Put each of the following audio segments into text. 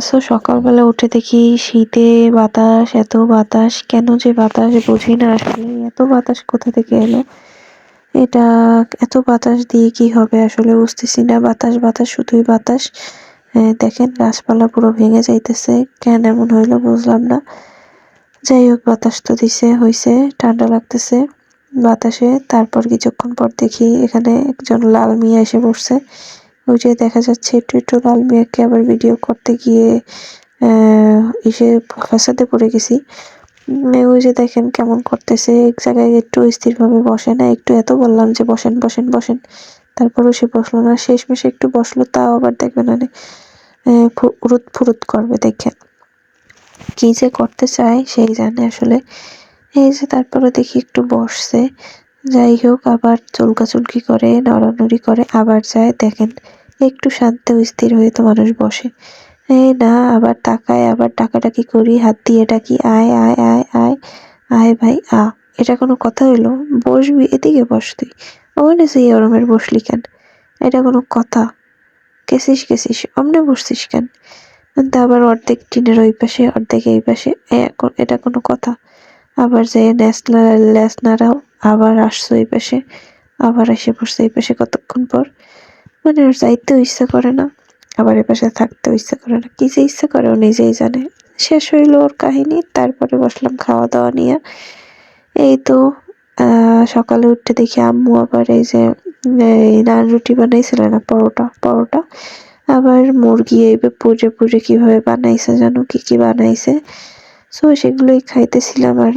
So সকালবেলা উঠে দেখি শীতে বাতাস, এত বাতাস। কেন যে বাতাস বুঝি না আসলে। এত বাতাস কোথা থেকে এলো? এটা এত বাতাস দিয়ে কি হবে আসলে বুঝতেছি না। বাতাস বাতাস, শুধুই বাতাস। দেখেন গাছপালা পুরো ভেঙে যাইতেছে। কেন এমন হইল বুঝলাম না। যাই হোক, বাতাস তো দিছে, হইছে, ঠান্ডা লাগতেছে বাতাসে। তারপর কিছুক্ষণ পর দেখি এখানে একজন লাল মিয়া এসে বসছে। ওই যে দেখা যাচ্ছে একটু একটু লাল মিয়াকে আবার ভিডিও করতে গিয়ে এসে ফাঁসাতে পড়ে গেছি। ওই যে দেখেন কেমন করতেছে। এক জায়গায় একটু স্থিরভাবে বসে না, একটু এত বললাম যে বসেন বসেন বসেন। তারপরও সে বসল না। শেষ মেশে একটু বসল, তাও আবার দেখবেন না ফুরুত ফুরুত করবে, দেখেন। কি যে করতে চায়, সেই জানে আসলে। এই যে তারপরে দেখি একটু বসছে। যাই হোক আবার চুলকাচুলকি করে, নড়ানড়ি করে আবার যায়। দেখেন, একটু শান্ত স্থির হয়ে তো মানুষ বসে। এই না, আবার তাকায়, আবার টাকাটাকি করি, হাত দিয়ে ডাকি, আয় আয় আয় আয়। আয় ভাই, আ, এটা কোনো কথা হইল? বসবি, এদিকে বস তুই। ওখানে সেই ওরমের বসলি কেন? এটা কোনো কথা? কেসিস কেসিস অমনে বসছিস কেন? কিন্তু আবার অর্ধেক টিনের ওই পাশে, অর্ধেক এই পাশে, এ এটা কোনো কথা? আবার যে ন্যাশনাল ন্যাশনারাও আবার আসছো এই পাশে, আবার এসে বসছে এই পাশে কতক্ষণ পর? মানে ওর যাইতেও ইচ্ছা করে না, আবার এ পাশে থাকতেও ইচ্ছা করে না। কি যে ইচ্ছা করে ও নিজেই জানে। শেষ হইল ওর কাহিনী, তারপরে বসলাম খাওয়া দাওয়া নিয়ে। এই তো সকালে উঠতে দেখি আম্মু আবার এই যে নান রুটি বানাইছিল না, পরোটা পরোটা। আবার মুরগি এইভাবে পুড়ে পুড়ে কীভাবে বানাইছে জানো, কি কি বানাইছে? সো সেগুলোই খাইতেছিলাম আর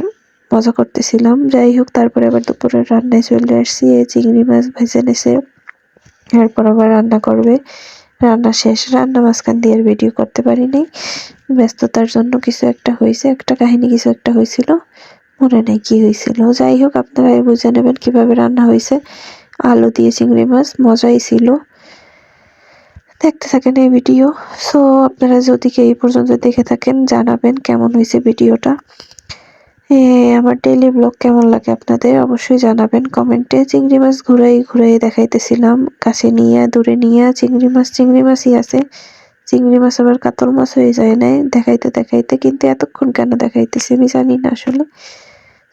মজা করতেছিলাম। যাই হোক তারপরে আবার দুপুরে রান্নায় চলে আসছি। এই চিংড়ি মাছ ভেজে নিছে। এরপর আবার রান্না করবে। রান্না শেষ। রান্না মাঝখান দিয়ে আর ভিডিও করতে পারিনি ব্যস্ততার জন্য কিছু একটা হয়েছে। একটা কাহিনী কিছু একটা হয়েছিল। মনে নেই কি হয়েছিল। যাই হোক আপনারা বুঝে নেবেন কীভাবে রান্না হয়েছে। আলু দিয়ে চিংড়ি মাছ, মজাই ছিল। দেখতে থাকেন এই ভিডিও সো আপনারা যদি এই পর্যন্ত দেখে থাকেন, জানাবেন কেমন হয়েছে ভিডিওটা আমার ডেইলি ব্লগ কেমন লাগে আপনাদের অবশ্যই জানাবেন কমেন্টে চিংড়ি মাছ ঘুরাই ঘুরাই দেখাইতেছিলাম, কাছে নিয়ে, দূরে নিয়ে, চিংড়ি মাছ, চিংড়ি মাছই আছে। চিংড়ি মাছ আবার কাতল মাছ হয়ে যায় নাই, দেখাইতে দেখাইতে, কিন্তু এতক্ষণ কেন দেখাইতেছি আমি জানি না আসলে।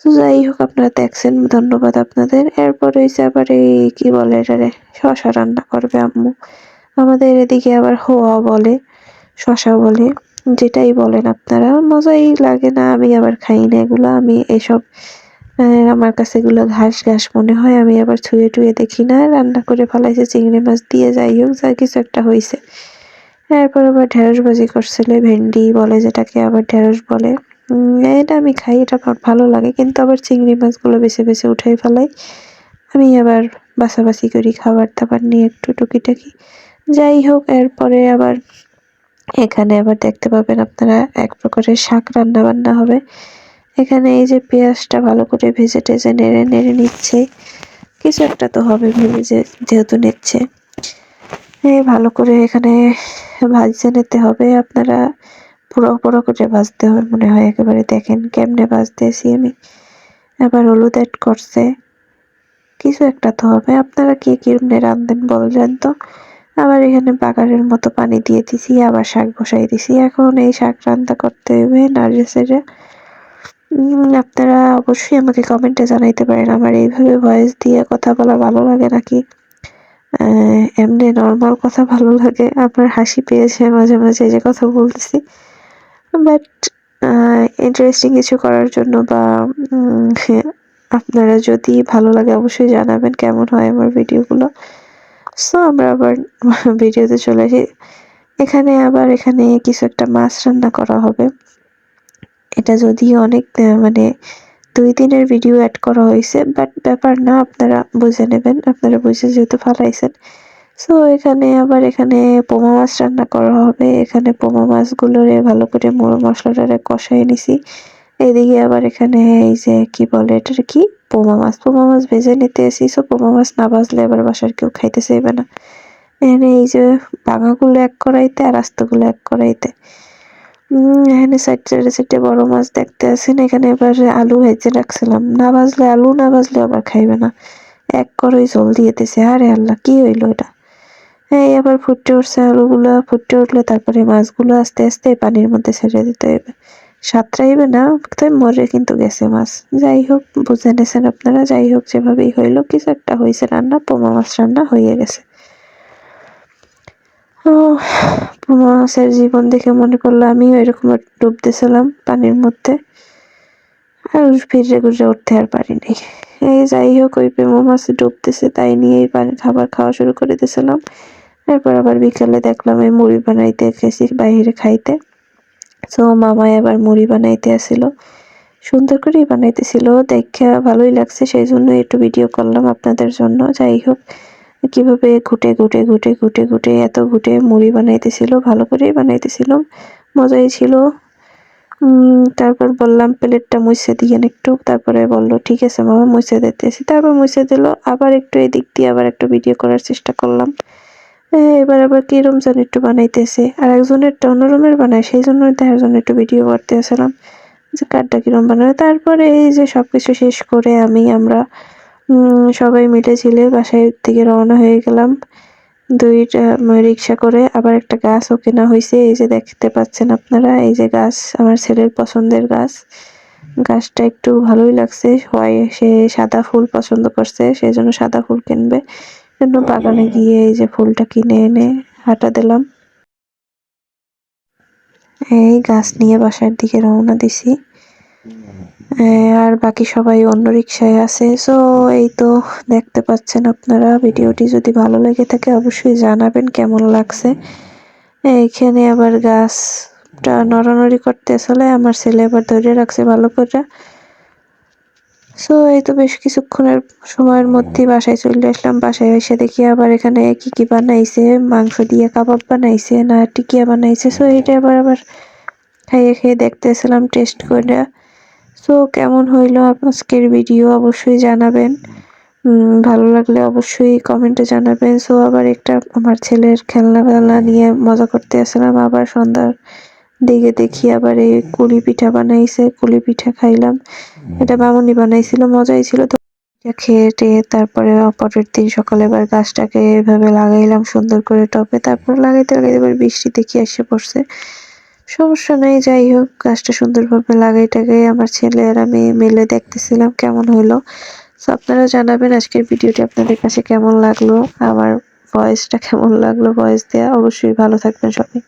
তো যাই হোক, আপনারা দেখছেন, ধন্যবাদ আপনাদের। এরপর হয়েছে আবার এই, কি বলে এটারে শশা রান্না করবে আম্মু। আমাদের এদিকে আবার হোয়া বলে শশা বলে। যেটাই বলেন আপনারা, মজাই লাগে না, আমি আবার খাই না এগুলো, আমি এসব আমার কাছে এগুলো ঘাস ঘাস মনে হয়, আমি আবার ছুঁয়ে টুয়ে দেখি না, রান্না করে ফেলাইছে, চিংড়ি মাছ দিয়ে যাই হোক, যা কিছু একটা হয়েছে এরপর আবার ঢেঁড়স ভাজি করছিলে, ভেন্ডি বলে যেটাকে আবার ঢেঁড়স বলে। এটা আমি খাই, এটা আমার ভালো লাগে, কিন্তু আবার চিংড়ি মাছগুলো বেছে বেছে উঠাই ফেলাই, আমি আবার বাছাবাছি করি খাবার দাবার নিয়ে একটু টুকিটাকি। যাই হোক, এরপরে আবার এখানে আবার দেখতে পাবেন আপনারা এক প্রকারের শাক রান্না বান্না হবে। এখানে এই যে পেঁয়াজটা ভালো করে ভেজে টেজে নেড়ে নেড়ে নিচ্ছে। কিছু একটা তো হবে যে, যেহেতু নিচ্ছে। ভালো করে এখানে ভাজতে নিতে হবে। আপনারা পুরো পুরো করে ভাজতে হবে মনে হয়, একেবারে দেখেন কেমনে ভাজতেছি আমি। আবার হলুদ অ্যাড করছে। কিছু একটা তো হবে। আপনারা কে কিরমনে রান্ধেন বললেন তো। আবার এখানে বাগারের মতো পানি দিয়ে দিছি আবার শাক বসাই দিছি। এখন এই শাক রান্না করতে হবে উম, আপনারা অবশ্যই আমাকে কমেন্টে জানাইতে পারেন আমার এইভাবে ভয়েস দিয়ে কথা বলা ভালো লাগে নাকি? এমনি নর্মাল কথা ভালো লাগে আপনার হাসি পেয়েছে মাঝে মাঝে যে কথা বলতেছি। বাট ইন্টারেস্টিং কিছু করার জন্য বা আপনারা যদি ভালো লাগে অবশ্যই জানাবেন কেমন হয় আমার ভিডিওগুলো সো আমরা আবার ভিডিওতে চলে আসি। এখানে আবার এখানে কিছু একটা মাছ রান্না করা হবে। এটা যদিও অনেক মানে দুই দিনের ভিডিও অ্যাড করা হয়েছে বাট ব্যাপার না, আপনারা বুঝে নেবেন। আপনারা বুঝে যেহেতু ফালাইছেন। সো এখানে আবার এখানে পোমা মাছ রান্না করা হবে। এখানে পোমা মাছগুলোরে ভালো করে মশলাটারে কষাই নিছি। এদিকে আবার এখানে এই যে কি বলে এটা কি? পোমা মাছ পোমা মাছ ভেজে নিতে এসি সো পোমা মাছ না ভাজলে এবার বাসার কেউ খাইতে চাইবে না। এখানে এই যে ভাঙাগুলো এক কড়াইতে আর আস্তগুলো এক কড়াইতে। উম, এখানে সাইড সাইডে সাইডে বড় মাছ দেখতে আছেন। এখানে এবার আলু ভেজে রাখছিলাম। না ভাজলে আলু না ভাজলে আবার খাইবে না। এক কড়াই জল দিয়ে আরে আল্লাহ কি হইল এটা? এই আবার ফুটে উঠছে আলুগুলো। ফুটে উঠলে তারপরে মাছগুলো আস্তে আস্তে পানির মধ্যে ছেড়ে দিতে হবে। সাঁতরাইবে না, তাই মরে কিন্তু গেছে মাছ। যাই হোক, বুঝে নেছেন আপনারা, যাই হোক, যেভাবেই হইল, কিছু একটা হয়েছে রান্না, পোমা মাছ রান্না হয়ে গেছে। পোমা মাছের জীবন দেখে মনে করল আমিও এরকম ডুব দিয়েছিলাম পানির মধ্যে। আর ফিরে ঘুরে উঠতে আর পারিনি। এই যাই হোক, ওই পেমো মাছ ডুবতেছে তাই নিয়েই পানি খাবার খাওয়া শুরু করে দিয়েছিলাম। এরপর আবার বিকালে দেখলাম এই মুড়ি বানাইতে গেছি বাইরে খাইতে। তো মামাই আবার মুড়ি বানাইতে আসিল। সুন্দর করেই বানাইতেছিল দেখে ভালোই লাগছে, সেই জন্য একটু ভিডিও করলাম আপনাদের জন্য। যাই হোক, কীভাবে ঘুটে ঘুটে ঘুটে ঘুটে ঘুটে এত ঘুটে মুড়ি বানাইতেছিল, ভালো করেই বানাইতেছিল, মজাই ছিল। তারপর বললাম, প্লেটটা মুছে দিয়েন একটু। তারপরে বলল, ঠিক আছে মামা, মুছে দিতেছি। তারপর মুছে দিল, আবার একটু এদিক দিয়ে আবার একটু ভিডিও করার চেষ্টা করলাম। এবার আবার কিরম যেন একটু বানাইতেছে? আর একজনের অন্যরমের বানায় সেই জন্য দেখার জন্য একটু ভিডিও করতে আসলাম যে কারটা কিরম বানায়। তারপরে এই যে সবকিছু শেষ করে আমি, আমরা সবাই মিলে ছিলে বাসায় থেকে রওনা হয়ে গেলাম। দুইটা রিক্সা করে আবার একটা গাছও কেনা হয়েছে এই যে দেখতে পাচ্ছেন আপনারা, এই যে গাছ, আমার ছেলের পছন্দের গাছ। গাছটা একটু ভালোই লাগছে। হয় সে সাদা ফুল পছন্দ করছে সেই জন্য সাদা ফুল কিনবে। জন্য বাগানে গিয়ে এই যে ফুলটা কিনে এনে হাঁটা দিলাম। এই গাছ নিয়ে বাসার দিকে রওনা দিছি। আর বাকি সবাই অন্য রিক্সায় আছে। সো এই তো দেখতে পাচ্ছেন আপনারা। ভিডিওটি যদি ভালো লেগে থাকে, অবশ্যই জানাবেন কেমন লাগছে। এইখানে আবার গাছটা নড়ানড়ি করতে আসলে আমার ছেলে আবার ধরে রাখছে ভালো করে। সো এই তো বেশ কিছুক্ষণের সময়ের মধ্যেই বাসায় চলে আসলাম। বাসায় এসে দেখি আবার এখানে কি কি বানাইছে মাংস দিয়ে কাবাব বানাইছে না টিকিয়া বানাইছে। সো এটা আবার আবার খাইয়ে খেয়ে দেখতেছিলাম টেস্ট করে। সো কেমন হইল আজকের ভিডিও অবশ্যই জানাবেন। ভালো লাগলে অবশ্যই কমেন্টে জানাবেন। সো আবার একটা আমার ছেলের খেলনা ফেলনা নিয়ে মজা করতে আসলাম। আবার সন্ধ্যার দিকে দেখি আবার এই কুলি পিঠা বানাইছে, কুলি পিঠা খাইলাম। এটা বামুনি বানাইছিল, মজাই ছিল তো। খেয়ে টেয়ে তারপরে পরের দিন সকালে এবার গাছটাকে এভাবে লাগাইলাম সুন্দর করে টপে তারপর লাগাইতে লাগাইতে এবার বৃষ্টি দেখি এসে পড়ছে। সমস্যা নেই, যাই হোক, গাছটা সুন্দরভাবে লাগাইটাকে আমার ছেলে আর আমি মিলে দেখতেছিলাম কেমন হলো তো আপনারা জানাবেন আজকের ভিডিওটি আপনাদের কাছে কেমন লাগল, আমার ভয়েসটা কেমন লাগল ভয়েস দেওয়া অবশ্যই ভালো থাকবেন সবাই।